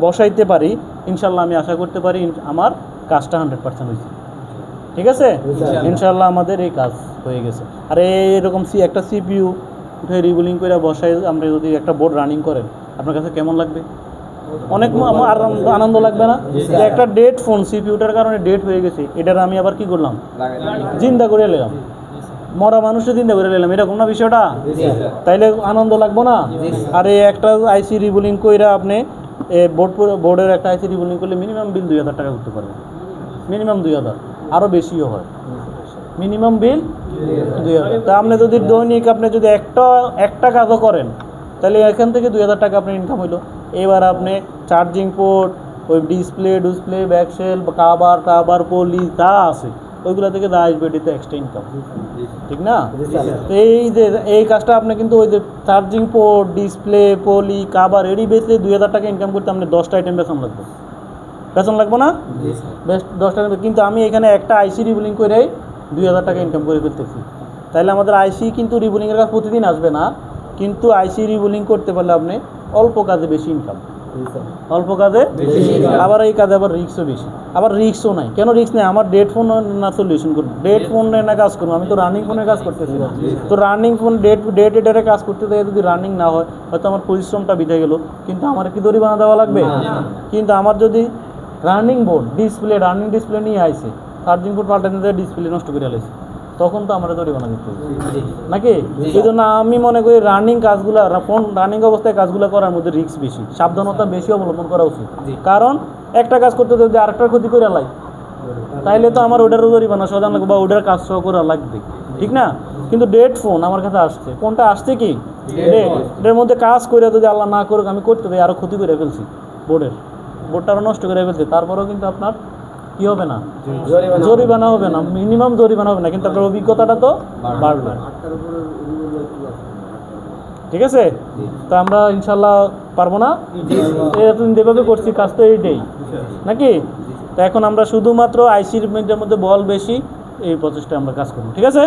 বসাইতে পারি ইনশাল্লাহ আমি আশা করতে পারি আমার কাজটা হান্ড্রেড পার্সেন্ট হয়েছে। ঠিক আছে? ইনশাল্লাহ। আমাদের এই কাজ হয়ে গেছে। আর এরকম সি একটা সিপিইউ উঠে রিবুলিং করে বসাই আমরা যদি একটা বোর্ড রানিং করেন আপনার কাছে কেমন লাগবে? অনেক আনন্দ- লাগবে না? যে একটা ডেট ফোন সিপিউটার কারণে ডেট হয়ে গেছে এটার আমি আবার কি করলাম? চিন্তা করে নিলাম। মরা মানুষের চিন্তা করে নিলাম এরকম না বিষয়টা? তাইলে আনন্দ লাগবো না? আর এই একটা আইসি রিবুলিং কইরা আপনি বোর্ড বোর্ডের একটা আইসি রিবুলিং করলে মিনিমাম বিল দুই হাজার টাকা করতে পারবেন মিনিমাম দুই হাজার আরও বেশিও হয়। মিনিমাম বিল দুই হাজার। তা আপনি যদি দৈনিক আপনি যদি একটা একটা কাজও করেন, তাহলে এখান থেকে দুই হাজার টাকা আপনার ইনকাম হইল। এবার আপনি চার্জিং পোর্ট ওই display display back shell cover টাবার পলি যা আছে, ওইগুলো থেকে যা আসবে, এটিতে এক্সট্রা ইনকাম ঠিক না? এই যে এই কাজটা আপনি কিন্তু ওই যে চার্জিং পোর্ট ডিসপ্লে পলি কাবার এরই বেসে দুই হাজার টাকা ইনকাম করতে আপনি দশটা আইটেম বেতন লাগবে। বেতন লাগবে না? বেশ দশটা আইটেম কিন্তু আমি এখানে একটা আইসি রিবুলিং করে দুই হাজার টাকা ইনকাম করে ফেলতেছি। তাহলে আমাদের আইসি কিন্তু রিবুলিংয়ের কাজ প্রতিদিন আসবে না। কিন্তু আইসি রিবুলিং করতে পারলে আপনি অল্প কাজে বেশি ইনকাম অল্প কাজে আবার এই কাজে আবার রিক্সও বেশি। আবার রিক্সও নাই। কেন রিক্স নেই? আমার ডেট ফোন না সলিউশন করব। ডেট ফোন না কাজ করব। আমি তো রানিং ফোনে কাজ করতেছি তো রানিং ফোন ডেট ডেট এটারে কাজ করতে গিয়ে যদি রানিং না হয় হয়তো আমার পরিশ্রমটা বিধে গেল। কিন্তু আমার কি দড়ি বানা দেওয়া লাগবে? কিন্তু আমার যদি running board display running display নিয়ে আইছে চার্জিং বোর্ড পাল্টাতে ডিসপ্লে নষ্ট করে আলাইছে তখন তো আমরা জরিমানা দিতে নাকি? এই জন্য আমি মনে করি রানিং কাজগুলো ফোন রানিং অবস্থায় কাজগুলো করার মধ্যে রিস্ক বেশি। সাবধানতা বেশি অবলম্বন করা উচিত। কারণ একটা কাজ করতে যদি আরেকটার ক্ষতি করে লাই। তাইলে তো আমার ওটারও জরিমানা সদান লাগবে বা ওটার কাজ সহ করা লাগবে। ঠিক না? কিন্তু ডেট ফোন আমার কাছে আসছে। কোনটা আসছে কি? এটার মধ্যে কাজ করে যদি আল্লাহ না করুক আমি করতে পারি আরও ক্ষতি করে ফেলছি। বোর্ডের বোর্ডটা আরও নষ্ট করে ফেলছি। তারপরেও কিন্তু আপনার কি হবে না? জরিমানা হবে। না। মিনিমাম জরিমানা হবে না কিন্তু আপনার অভিজ্ঞতাটা তো বাড়বে। ঠিক আছে? তো আমরা ইনশাল্লাহ পারব না? এতদিন যেভাবে করছি কাজ তো এইটাই। নাকি? তো এখন আমরা শুধুমাত্র আইসির মধ্যে বল বেশি এই প্রচেষ্টায় আমরা কাজ করব। ঠিক আছে?